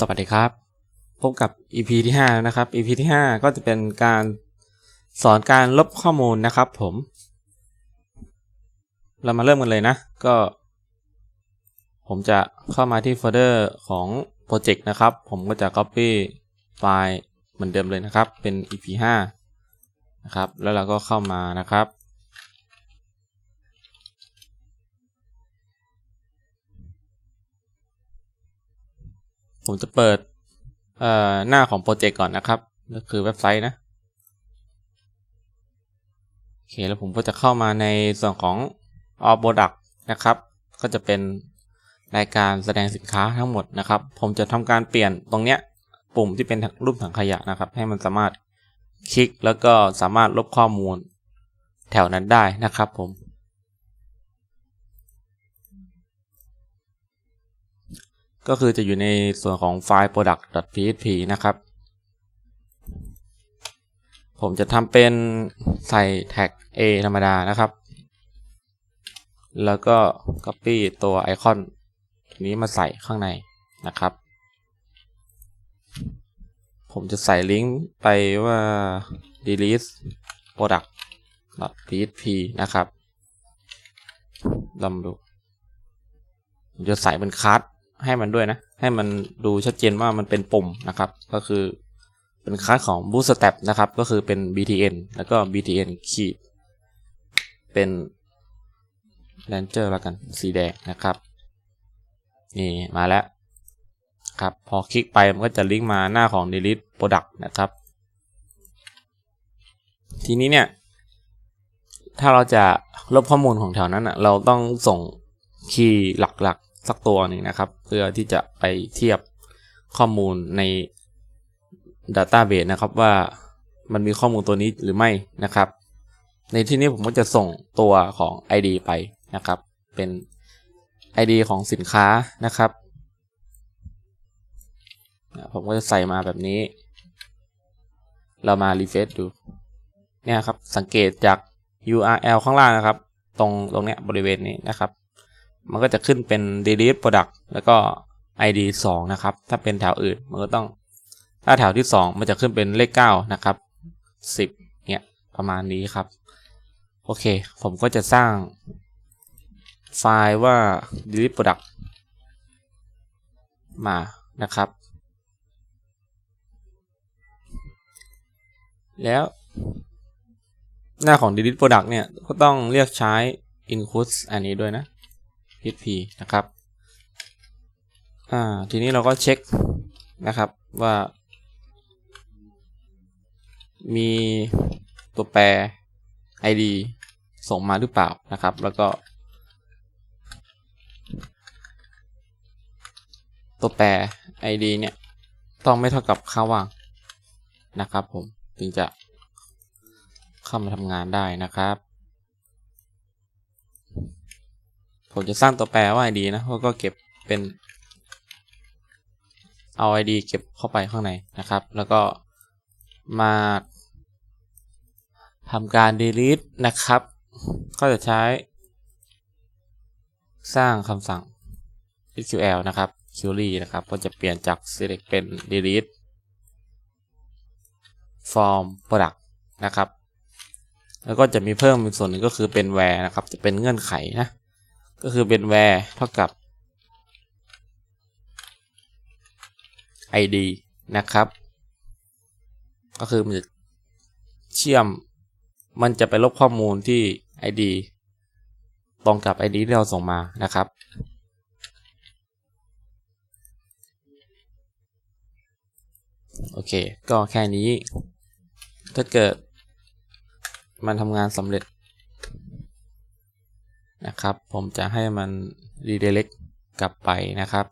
สวัสดีครับ พบกับ EP ที่5แล้วนะครับ EP ที่ 5 ก็จะเป็นการสอนการลบข้อมูลนะครับผม เรามาเริ่มกันเลยนะ ก็ ผมจะเข้ามาที่โฟลเดอร์ของโปรเจกต์นะครับ ผมก็จะ Copy ไฟล์เหมือนเดิมเลยนะครับ เป็น EP 5 นะครับ แล้วเราก็เข้ามานะครับ ผมจะเปิดหน้าของโปรเจกต์ก่อนนะครับก็คือเว็บไซต์นะโอเคแล้วผมก็จะเข้ามาในส่วนของ All Product นะครับ ก็จะเป็นรายการแสดงสินค้าทั้งหมดนะครับ ผมจะทำการเปลี่ยนตรงเนี้ยปุ่มที่เป็นรูปถังขยะนะครับ ให้มันสามารถคลิกแล้วก็สามารถลบข้อมูลแถวนั้นได้นะครับผม ก็คือจะอยู่ในส่วนของไฟล์ product.php นะครับ ผมจะทำเป็นใส่แท็ก a ธรรมดานะครับ แล้วก็ copy ตัวไอคอนนี้มาใส่ข้างในนะครับ ผมจะใส่ลิงก์ไปว่า delete product.php นะครับลองดูผมจะใส่เป็นคัส ให้มันด้วยนะ ให้มันดูชัดเจนว่ามันเป็นปุ่มนะครับ ก็คือเป็นคัสของ Bootstrap นะครับ ก็คือเป็น btn แล้วก็ btn ขีดเป็น Ranger แล้วกันสีแดงนะครับ นี่มาแล้วครับ พอคลิกไปมันก็จะลิงก์มาหน้าของ delete product นะครับ ทีนี้เนี่ย ถ้าเราจะลบข้อมูลของแถวนั้นอะเราต้องส่งคีย์หลัก สักตัวหนึ่งนะครับ เพื่อที่จะไปเทียบข้อมูลใน Database นะครับว่ามันมีข้อมูลตัวนี้หรือไม่นะครับ ในที่นี้ผมก็จะส่งตัวของ ID ไปนะครับ เป็น ID ของสินค้านะครับ ผมก็จะใส่มาแบบนี้ เรามารีเฟซดู เนี่ยครับ สังเกตจาก URL ข้างล่างนะครับ ตรงตรงเนี้ยบริเวณนี้นะครับ มันก็จะขึ้นเป็น delete product แล้วก็ id 2 นะครับ ถ้าเป็นแถวอื่นมันก็ต้อง ถ้าแถวที่ 2 มันจะขึ้นเป็นเลข 9 นะครับ 10เนี่ยประมาณนี้ครับ โอเค ผมก็จะสร้างไฟล์ว่า delete product มานะครับ แล้วหน้าของ delete product เนี่ย ก็ต้องเรียกใช้ include อันนี้ด้วยนะ php นะครับอ่าทีนี้เราก็เช็คนะครับว่า มีตัวแปร id ส่งมาหรือเปล่านะครับ แล้วก็ ตัวแปร id เนี่ย ต้องไม่เท่ากับค่าว่างนะครับผมถึงจะเข้ามาทำงานได้นะครับ ผมจะสร้างตัวแปรว่า id นะแล้วก็เก็บเป็นเอา id เก็บเข้าไปข้างในนะครับ แล้วก็มาทำการ delete นะครับ ก็จะใช้ สร้างคำสั่ง SQL นะครับ query นะครับ ก็จะเปลี่ยนจาก select เป็น delete from product นะครับ แล้วก็จะมีเพิ่มอีกส่วนหนึ่งก็คือเป็น where นะครับ จะเป็นเงื่อนไขนะ ก็คือเป็น where เท่ากับ id นะครับ ก็คือมันจะเชื่อมมันจะไปลบข้อมูลที่ id ตรงกับ id ที่เราส่งมานะครับ โอเค ก็แค่นี้ ถ้าเกิดมันทำงานสำเร็จ นะครับ ผมจะให้มัน redirect กลับไปนะครับ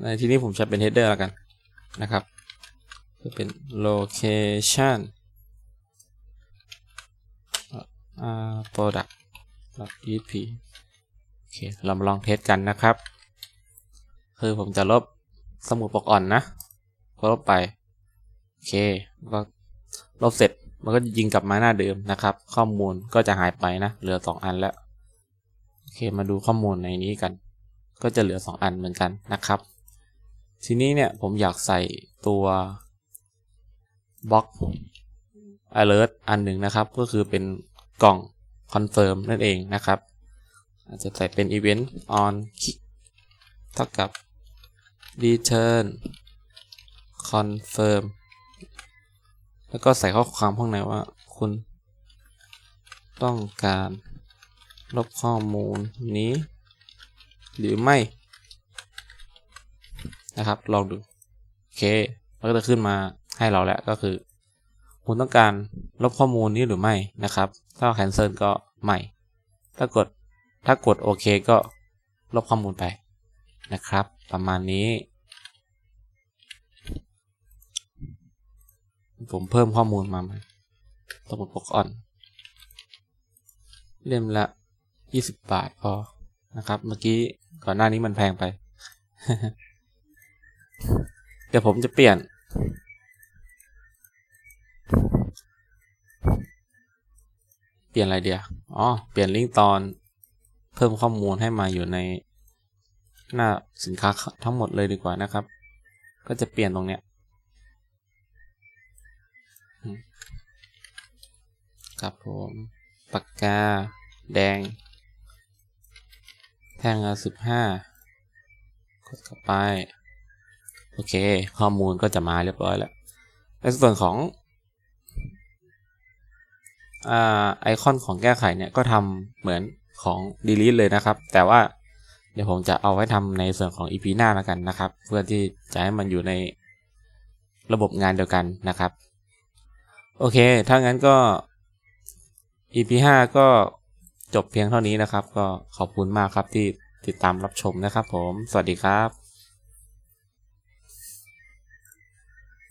ในที่นี้ผมใช้เป็น header แล้วกันนะครับจะเป็น location product php โอเค เรามาลองเทสกันนะครับ คือผมจะลบสมุดปกอ่อนนะ ก็ลบไป โอเค ก็ลบเสร็จ มันก็จะยิงกลับมาหน้าเดิมนะครับ ข้อมูลก็จะหายไปนะเหลือ 2 อันแล้วโอเคมาดูข้อมูลในนี้กัน ก็จะเหลือ 2 อันเหมือนกันนะครับ ทีนี้เนี่ยผมอยากใส่ตัวบล็อก alert อันหนึ่งนะครับ ก็คือเป็นกล่อง confirm นั่นเองนะครับ อาจจะใส่เป็น event on click เท่ากับ return confirm แล้วก็ใส่ข้อความข้างในว่า คุณต้องการลบข้อมูลนี้ หรือไม่ นะครับ ลองดู โอเค มันก็จะขึ้นมาให้เราแล้วก็คือ คุณต้องการลบข้อมูลนี้หรือไม่นะครับ ถ้า cancel ก็ไม่ ถ้ากดถ้ากดโอเคก็ลบข้อมูลไปนะครับ ประมาณนี้ ผมเพิ่มข้อมูลมาใหม่สมุดปกอ่อน เล่มละ20บาทพอนะครับ เมื่อกี้ก่อนหน้านี้มันแพงไป เดี๋ยวผมจะเปลี่ยน เปลี่ยนอะไรเดียวอ๋อ เปลี่ยนลิงก์ตอนเพิ่มข้อมูลให้มาอยู่ในหน้าสินค้าทั้งหมดเลยดีกว่านะครับ ก็จะเปลี่ยนตรงเนี้ย ครับผมปากกา แดง แท่งละสิบห้ากดเข้าไป โอเค ข้อมูลก็จะมาเรียบร้อยแล้ว ในส่วนของอไอคอนของแก้ไขเนี่ยก็ทำเหมือนของ delete เลยนะครับ แต่ว่าเดี๋ยวผมจะเอาไว้ทำในส่วนของ EP หน้าแล้วกันนะครับ เพื่อที่จะให้มันอยู่ในระบบงานเดียวกันนะครับ โอเค ถ้างั้นก็ EP 5ก็จบเพียงเท่านี้นะครับ ก็ขอบคุณมากครับที่ติดตามรับชมนะครับผม สวัสดีครับ